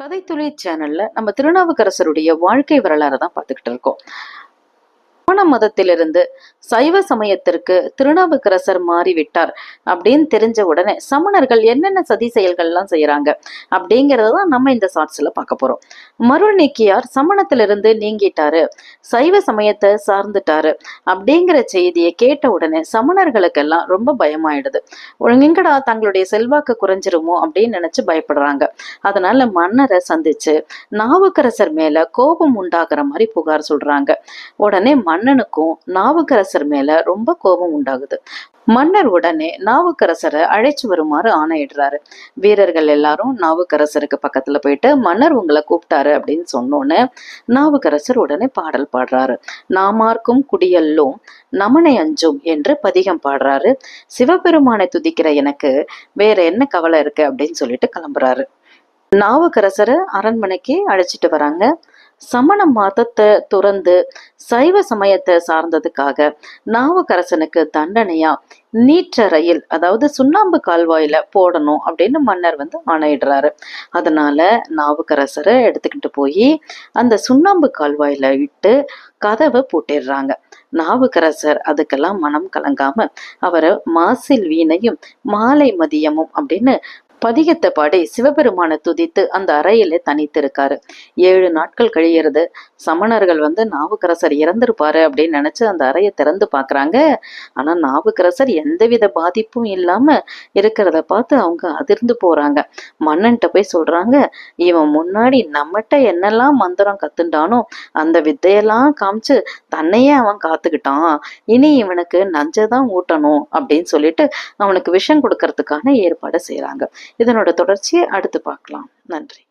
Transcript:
கதைத்துளி சேனல்ல நம்ம திருநாவுக்கரசருடைய வாழ்க்கை வரலாறை தான் பார்த்துக்கிட்டு இருக்கோம். சமண மதத்திலிருந்து சைவ சமயத்திற்கு திருநாவுக்கரசர் மாறிவிட்டார் அப்படின்னு தெரிஞ்ச உடனே சமணர்கள் என்னென்ன சதி செயல்கள்லாம் செய்யறாங்க அப்படிங்கறத தான் நம்ம இந்த ஷார்ட்ஸ்ல பார்க்க போறோம். மருள் நீக்கியார் சமணத்திலிருந்து நீங்கிட்டாரு சைவ சமயத்தை சார்ந்துட்டாரு அப்படிங்கிற செய்தியை கேட்ட உடனே சமணர்களுக்கெல்லாம் ரொம்ப பயமாயிடுது. எங்கடா தங்களுடைய செல்வாக்கு குறைஞ்சிருமோ அப்படின்னு நினைச்சு பயப்படுறாங்க. அதனால மன்னரை சந்திச்சு நாவுக்கரசர் மேல கோபம் உண்டாகிற மாதிரி புகார் சொல்றாங்க. உடனே மன்னனுக்கும் நாவுக்கரசர் மேல ரொம்ப கோபம் உண்டாகுது. மன்னர் உடனே நாவுக்கரசரை அழைச்சு வருமாறு ஆணையிடுறாரு. வீரர்கள் எல்லாரும் நாவுக்கரசருக்கு பக்கத்துல போயிட்டு மன்னர் உங்களை கூப்பிட்டாரு அப்படின்னு சொன்னோன்னு நாவுக்கரசர் உடனே பாடல் பாடுறாரு. நாமார்க்கும் குடியல்லும் நமனை அஞ்சும் என்று பதிகம் பாடுறாரு. சிவபெருமானை துதிக்கிற எனக்கு வேற என்ன கவலை இருக்கு? அப்படின்னு சொல்லிட்டு கிளம்புறாரு. நாவுக்கரசரை அரண்மனைக்கு அழைச்சிட்டு வராங்க. சமண மதத்தை துறந்து சைவ சமயத்தை சார்ந்ததுக்காக நாவுக்கரசனுக்கு தண்டனையா நீற்றறையில் அதாவது சுண்ணாம்பு கால்வாயில போடணும் அப்படின்னு மன்னர் வந்து ஆணையிடுறாரு. அதனால நாவுக்கரசரை எடுத்துக்கிட்டு போய் அந்த சுண்ணாம்பு கால்வாயில இட்டு கதவை பூட்டிடுறாங்க. நாவுக்கரசர் அதுக்கெல்லாம் மனம் கலங்காம அவரை மாசில் வீணையும் மாலை மதியமும் அப்படின்னு பதிகத்தபாடி சிவபெருமானை துதித்து அந்த அறையில தனித்திருக்காரு. ஏழு நாட்கள் கழியறது. சமணர்கள் வந்து நாவுக்கரசர் இறந்திருப்பாரு அப்படின்னு நினைச்சு அந்த அறையை திறந்து பாக்குறாங்க ஆனா நாவுக்கரசர் எந்தவித பாதிப்பும் இல்லாம இருக்கிறத பார்த்து அவங்க அதிர்ந்து போறாங்க. மன்னன்ட்ட போய் சொல்றாங்க இவன் முன்னாடி நம்மகிட்ட என்னெல்லாம் மந்திரம் கத்துண்டானோ அந்த வித்தையெல்லாம் காமிச்சு தன்னையே அவன் காத்துக்கிட்டான். இனி இவனுக்கு நஞ்சதான் ஊட்டணும் அப்படின்னு சொல்லிட்டு அவனுக்கு விஷம் கொடுக்கறதுக்கான ஏற்பாடு செய்யறாங்க இதனோட தொடர்ச்சியை அடுத்து பார்க்கலாம். நன்றி.